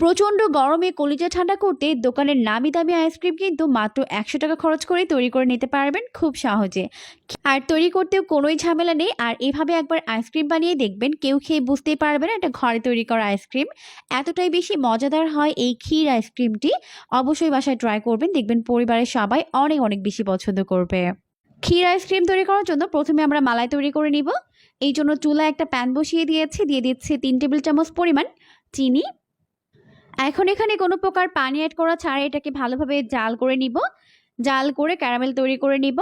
প্রচণ্ড গরমে কলিজা ঠান্ডা করতে দোকানের নামি দামি আইসক্রিম কিন্তু মাত্র একশো টাকা খরচ করে তৈরি করে নিতে পারবেন খুব সহজে। আর তৈরি করতেও কোনোই ঝামেলা নেই, আর এভাবে একবার আইসক্রিম বানিয়ে দেখবেন কেউ খেয়ে বুঝতেই পারবে না এটা ঘরে তৈরি করা আইসক্রিম। এতটাই বেশি মজাদার হয় এই ক্ষীর আইসক্রিমটি, অবশ্যই বাসায় ট্রাই করবেন, দেখবেন পরিবারের সবাই অনেক অনেক বেশি পছন্দ করবে। ক্ষীর আইসক্রিম তৈরি করার জন্য প্রথমে আমরা মালাই তৈরি করে নিব। এই জন্য চুলা একটা প্যান বসিয়ে দিয়েছি, দিয়ে দিচ্ছি তিন টেবিল চামচ পরিমাণ চিনি এখন এখানে কোনো প্রকার পানি অ্যাড করা ছাড়া এটাকে ভালোভাবে জাল করে নিব। জাল করে ক্যারামেল তৈরি করে নিব।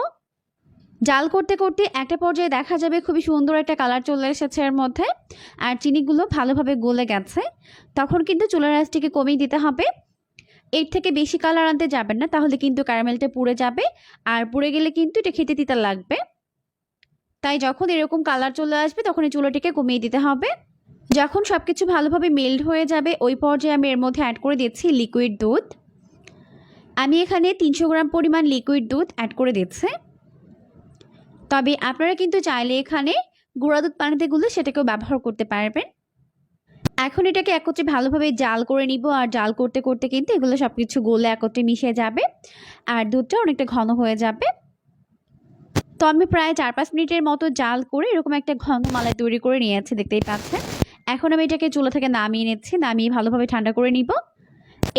জাল করতে করতে একটা পর্যায়ে দেখা যাবে খুবই সুন্দর একটা কালার চলে এসেছে এর মধ্যে। আর চিনিগুলো ভালোভাবে গলে গেছে। তখন কিন্তু চুলার আঁচটিকে কমিয়ে দিতে হবে। এর থেকে বেশি কালার আনতে যাবেন না, তাহলে কিন্তু ক্যারামেলটা পুড়ে যাবে। আর পুড়ে গেলে কিন্তু এটা খেতে তিতা লাগবে। তাই যখন এরকম কালার চলে আসবে, তখন এই চুলাটিকে কমিয়ে দিতে হবে। যখন সব কিছু ভালোভাবে মেল্ট হয়ে যাবে, ওই পর্যায়ে আমি এর মধ্যে অ্যাড করে দিচ্ছি লিকুইড দুধ। আমি এখানে তিনশো গ্রাম পরিমাণ লিকুইড দুধ অ্যাড করে দিচ্ছি। তবে আপনারা কিন্তু চাইলে এখানে গুঁড়া দুধ পানিতে গুলে সেটাকেও ব্যবহার করতে পারবেন। এখন এটাকে একত্রে ভালোভাবে জাল করে নিব, আর জাল করতে করতে কিন্তু এগুলো সব কিছু গলে একত্রে মিশে যাবে, আর দুধটা অনেকটা ঘন হয়ে যাবে। তো আমি প্রায় চার পাঁচ মিনিটের মতো জাল করে এরকম একটা ঘন মালাই তৈরি করে নিয়ে নিয়েছি, দেখতেই পাচ্ছেন। এখন আমি এটাকে চুলা থেকে নামিয়ে নিচ্ছি, নামিয়ে ভালোভাবে ঠান্ডা করে নিব।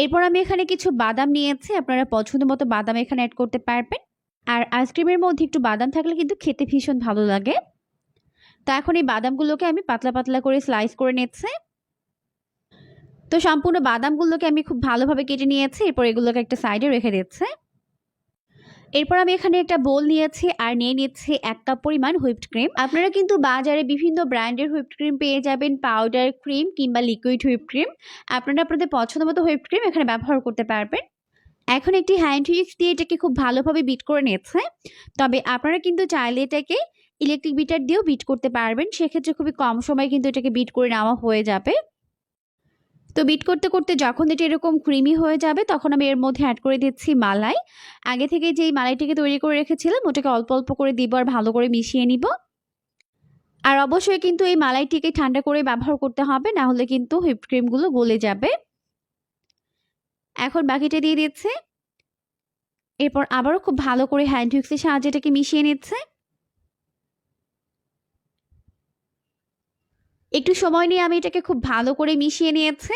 এরপর আমি এখানে কিছু বাদাম নিয়েছি, আপনারা পছন্দ মতো বাদাম এখানে অ্যাড করতে পারবেন। আর আইসক্রিমের মধ্যে একটু বাদাম থাকলে কিন্তু খেতে ভীষণ ভালো লাগে। তো এখন এই বাদামগুলোকে আমি পাতলা পাতলা করে স্লাইস করে নিচ্ছি। তো সম্পূর্ণ বাদামগুলোকে আমি খুব ভালোভাবে কেটে নিয়েছি, এরপর এগুলোকে একটা সাইডে রেখে দিচ্ছি। এরপর আমি এখানে একটা বোল নিয়েছি আর নিয়ে নিচ্ছি এক কাপ পরিমাণ হুইপড ক্রিম আপনারা কিন্তু বাজারে বিভিন্ন ব্র্যান্ডের হুইপড ক্রিম পেয়ে যাবেন পাউডার ক্রিম কিংবা লিকুইড হুইপ ক্রিম আপনারা আপনাদের পছন্দ মতো হুইপড ক্রিম এখানে ব্যবহার করতে পারবেন। এখন একটি হ্যান্ড হুইক্স দিয়ে এটাকে খুব ভালোভাবে বিট করে নিচ্ছে। তবে আপনারা কিন্তু চাইলে এটাকে ইলেকট্রিক বিটার দিয়েও বিট করতে পারবেন। সেক্ষেত্রে খুবই কম সময় কিন্তু এটাকে বিট করে নেওয়া হয়ে যাবে। তো বিট করতে করতে যখন এটা এরকম ক্রিমি হয়ে যাবে, তখন আমি এর মধ্যে অ্যাড করে দিচ্ছি মালাই। আগে থেকে যেই মালাইটিকে তৈরি করে রেখেছিলাম, ওটাকে অল্প অল্প করে দিব আর ভালো করে মিশিয়ে নিব। আর অবশ্যই কিন্তু এই মালাইটিকে ঠান্ডা করে ব্যবহার করতে হবে, না হলে কিন্তু হুইপ ক্রিমগুলো গলে যাবে। এখন বাকিটা দিয়ে দিচ্ছে। এরপর আবারও খুব ভালো করে হ্যান্ড হুইক্সের সাহায্যে এটাকে মিশিয়ে নিচ্ছে। একটু সময় নিয়ে আমি এটাকে খুব ভালো করে মিশিয়ে নিয়েছি।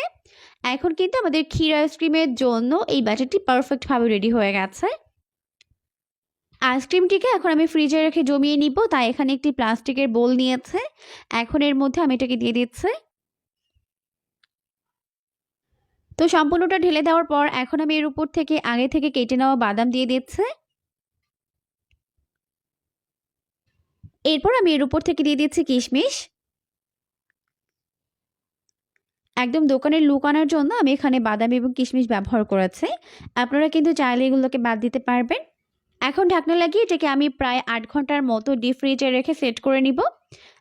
এখন কিন্তু আমাদের ক্ষীর আইসক্রিমের জন্য এই ব্যাটারটি পারফেক্টভাবে রেডি হয়ে গেছে। আইসক্রিমটিকে এখন আমি ফ্রিজে রেখে জমিয়ে নিব। তাই এখানে একটি প্লাস্টিকের বোল নিয়েছে। এখন এর মধ্যে আমি এটাকে দিয়ে দিচ্ছি। তো সম্পূর্ণটা ঢেলে দেওয়ার পর এখন আমি এর উপর থেকে আগে থেকে কেটে নেওয়া বাদাম দিয়ে দিচ্ছি। এরপর আমি এর উপর থেকে দিয়ে দিচ্ছি কিশমিশ। একদম দোকানের লুক আনার জন্য আমি এখানে বাদাম এবং কিশমিশ ব্যবহার করেছি। আপনারা কিন্তু চাইলে এগুলোকে বাদ দিতে পারবেন। এখন ঢাকনা লাগিয়ে এটাকে আমি প্রায় আট ঘণ্টার মতো ডিপ ফ্রিজে রেখে সেট করে নিব।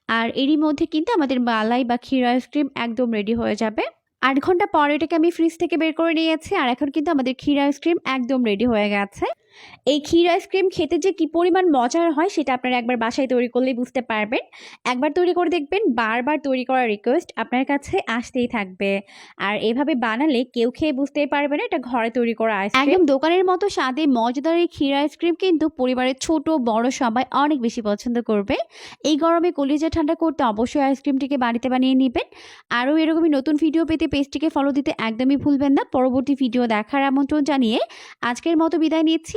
আর এরই মধ্যে কিন্তু আমাদের মালাই বা ক্ষীর আইসক্রিম একদম রেডি হয়ে যাবে। আট ঘণ্টা পর এটাকে আমি ফ্রিজ থেকে বের করে নিয়েছি। আর এখন কিন্তু আমাদের ক্ষীর আইসক্রিম একদম রেডি হয়ে গেছে। এই ক্ষীর আইসক্রিম খেতে যে কি পরিমাণ মজার হয়, সেটা আপনারা একবার বাসায় তৈরি করলেই বুঝতে পারবেন। একবার তৈরি করে দেখবেন, বারবার তৈরি করার রিকোয়েস্ট আপনার কাছে আসতেই থাকবে। আর এভাবে বানালে কেউ খেয়ে বুঝতেই পারবে না, এটা ঘরে তৈরি করা আইসক্রিম একদম দোকানের মতো স্বাদে মজাদার এই ক্ষীর আইসক্রিম কিন্তু পরিবারের ছোট, বড় সবাই অনেক বেশি পছন্দ করবে। এই গরমে কলিজা ঠান্ডা করতে অবশ্যই আইসক্রিমটিকে বাড়িতে বানিয়ে নেবেন। আরও এরকমই নতুন ভিডিও পেতে পেজটিকে ফলো দিতে একদমই ভুলবেন না। পরবর্তী ভিডিও দেখার আমন্ত্রণ জানিয়ে আজকের মতো বিদায় নিচ্ছি।